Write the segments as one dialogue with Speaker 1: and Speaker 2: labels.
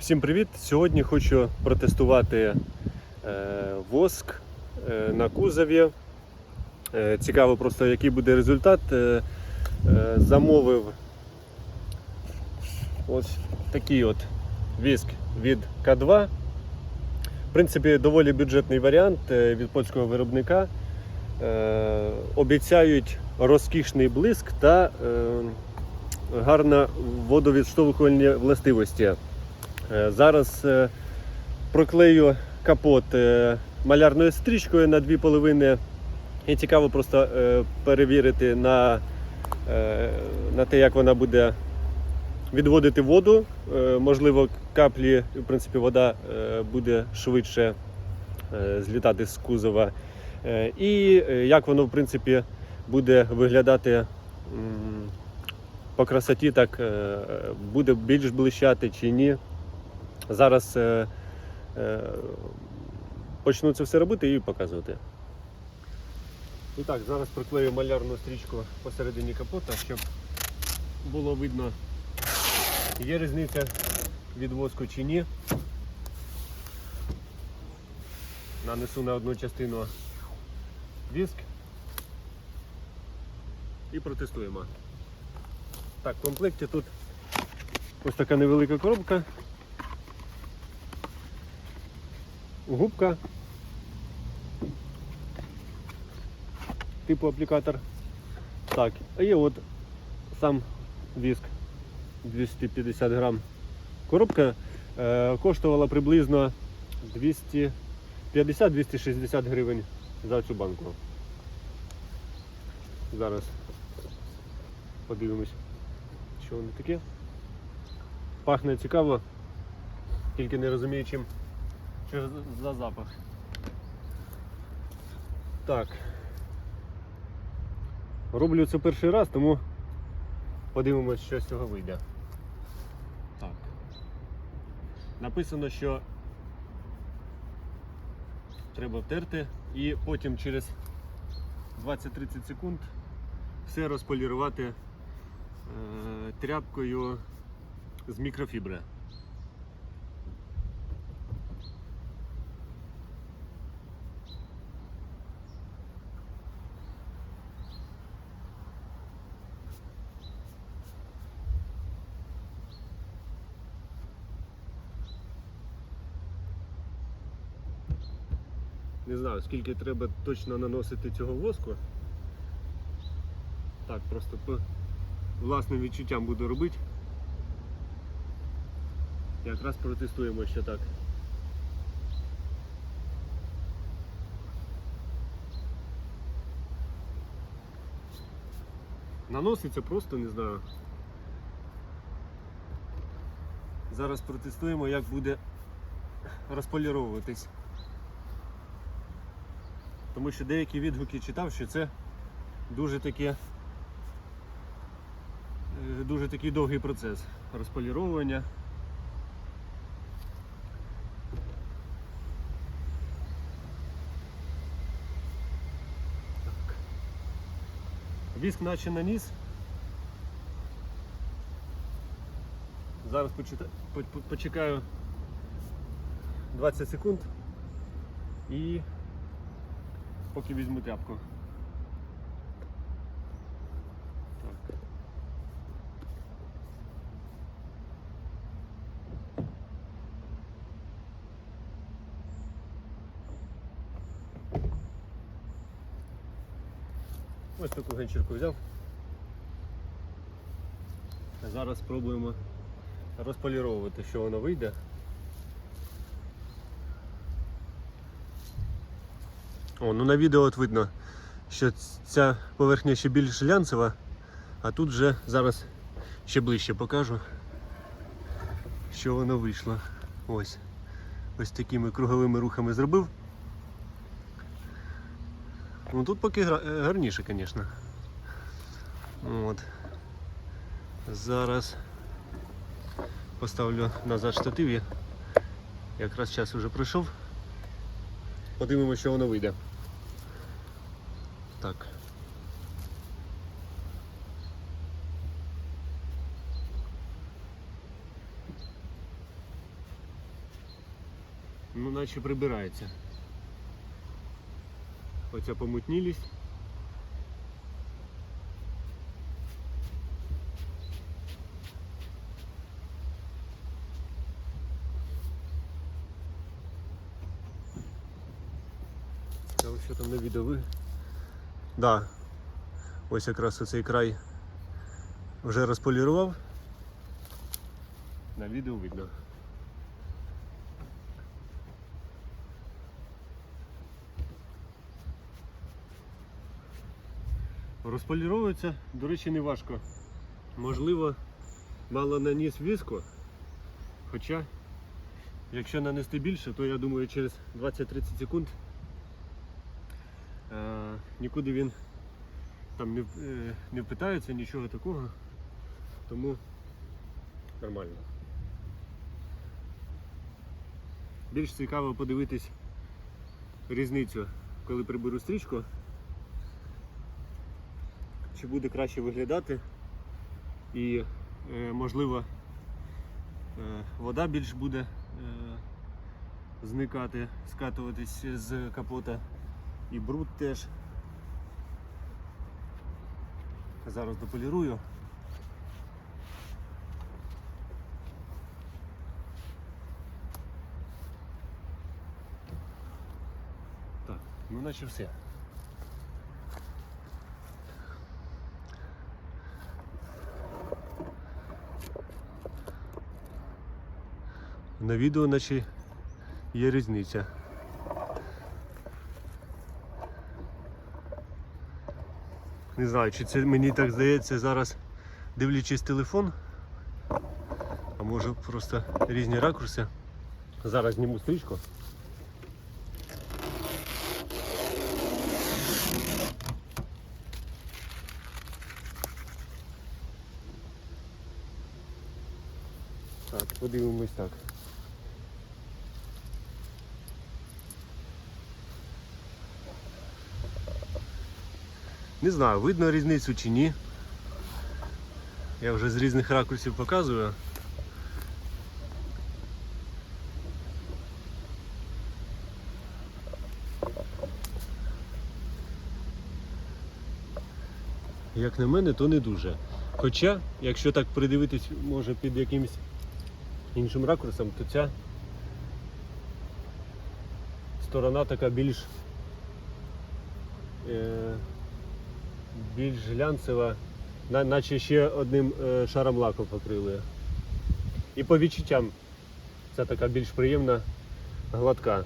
Speaker 1: Всім привіт! Сьогодні хочу протестувати е, воск е, на кузові. Е, цікаво просто, який буде результат. Замовив ось такий от віск від К2. В принципі, доволі бюджетний варіант від польського виробника. Обіцяють розкішний блиск та гарна водовідштовхувальні властивості. Е, Зараз е, проклею капот е, малярною стрічкою на дві половини. І цікаво просто перевірити на, на те, як вона буде відводити воду. Можливо, каплі, в принципі, вода буде швидше злітати з кузова. І як воно, в принципі, буде виглядати по красоті, так буде більш блищати чи ні. Зараз е, е, почну це все робити і показувати. І так, зараз приклею малярну стрічку посередині капота, щоб було видно, є різниця від воску чи ні. Нанесу на одну частину віск і протестуємо. Так, в комплекті тут ось така невелика коробка. Губка типу аплікатор. Так, а є от сам віск 250 грам. Коробка е, коштувала приблизно 250-260 гривень за цю банку. Зараз подивимось, що воно таке. Пахне цікаво, тільки не розумію чим. За- за запах? Так. Роблю це перший раз, тому подивимось, що з цього вийде. Так. Написано, що треба втерти і потім через 20-30 секунд все розполірувати е, тряпкою з мікрофібри. Не знаю, скільки треба точно наносити цього воску. Так, просто по власним відчуттям буду робити. Якраз протестуємо ще так. Наноситься просто, не знаю. Зараз протестуємо, як буде розполіровуватись. Тому що деякі відгуки читав, що це дуже таке е, дуже такий довгий процес розполіровування. Віск наче наніс. Зараз почекаю 20 секунд і поки візьму тряпку. Так. Ось таку ганчірку взяв. Зараз спробуємо розполіровувати, що воно вийде. О, ну на відео от видно, що ця поверхня ще більш глянцева, а тут вже зараз ще ближче покажу, що воно вийшло. Ось. Ось такими круговими рухами зробив. Ну тут поки е, гарніше, звісно. От. Зараз поставлю назад штатив. Якраз час вже пройшов. Подивимося, що воно вийде. Так. Наче прибирається. Оця помутнілість. Що там на відео ви. Да. Ось якраз оцей край вже розполірував. На відео видно. Розполіровується, до речі, не важко. Можливо, мало наніс віску. Хоча, якщо нанести більше, то я думаю через 20-30 секунд е, нікуди він там не, е, не впитається, нічого такого. Тому нормально. Більш цікаво подивитись різницю, коли приберу стрічку. Чи буде краще виглядати і е, можливо е, вода більш буде е, зникати, скатуватись з капота і бруд теж. Зараз дополірую. Так, ну наче все. На відео наче є різниця. Не знаю, чи це мені так здається зараз дивлячись телефон. А може просто різні ракурси. Зараз зніму стрічку. Так, подивимось так. Не знаю, видно різницю чи ні. Я вже з різних ракурсів показую. Як на мене, то не дуже. Хоча, якщо так придивитись, може під якимось іншим ракурсом, то ця сторона така більш е, більш глянцева, наче ще одним е, шаром лаку покрили. І по відчуттям ця така більш приємна, гладка.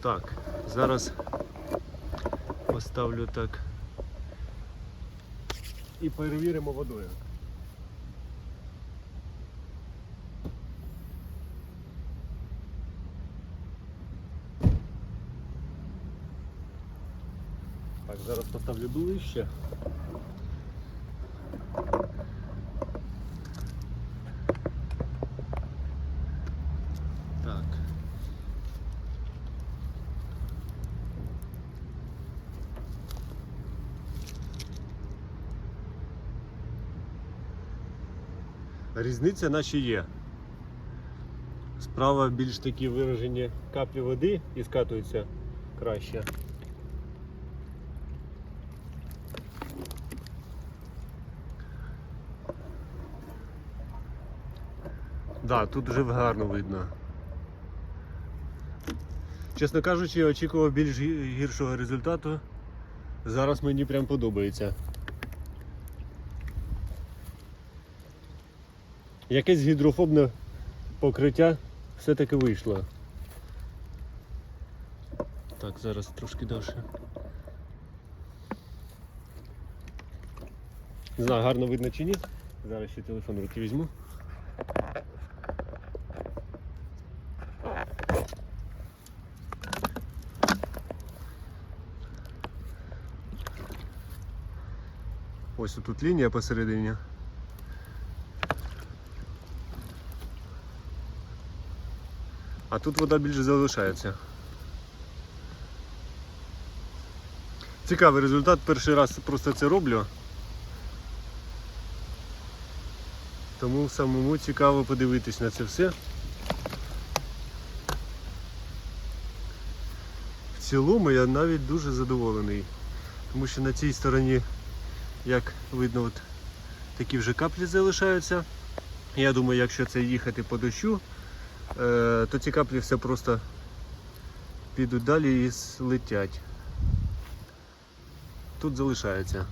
Speaker 1: Так, зараз поставлю так. І перевіримо водою. Зараз поставлю ближче. Так. Різниця наче є. Справа більш такі виражені каплі води і скатуються краще. Да, тут вже гарно видно. Чесно кажучи, я очікував більш гіршого результату. Зараз мені прям подобається. Якесь гідрофобне покриття все-таки вийшло. Так, зараз трошки довше. Не знаю, гарно видно чи ні. Зараз ще телефон в руки візьму. Ось тут лінія посередині. А тут вода більше залишається. Цікавий результат, перший раз просто це роблю. Тому самому цікаво подивитись на це все. В цілому я навіть дуже задоволений. Тому що на цій стороні, як видно, от такі вже каплі залишаються. Я думаю, якщо це їхати по дощу, е, то ці каплі все просто підуть далі і злетять. Тут залишається.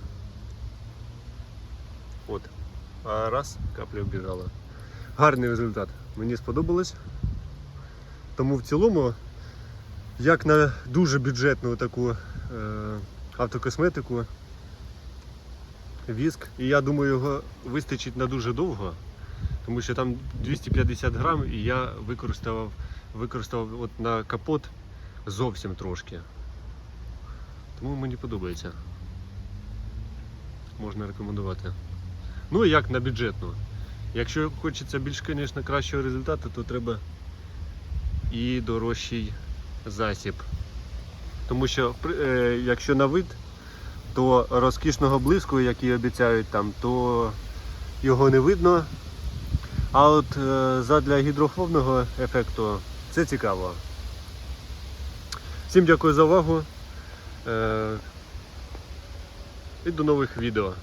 Speaker 1: От. А раз, капля обіжала. Гарний результат. Мені сподобалось. Тому в цілому, як на дуже бюджетну таку е, автокосметику, віск, і я думаю, його вистачить на дуже довго, тому що там 250 грам і я використав, використав от на капот зовсім трошки. Тому мені подобається. Можна рекомендувати. Ну і як на бюджетну. Якщо хочеться більш, звісно, кращого результату, то треба і дорожчий засіб. Тому що е, якщо на вид, то розкішного блиску, який обіцяють там, то його не видно. А от е, задля гідрофобного ефекту це цікаво. Всім дякую за увагу. Е, і до нових відео.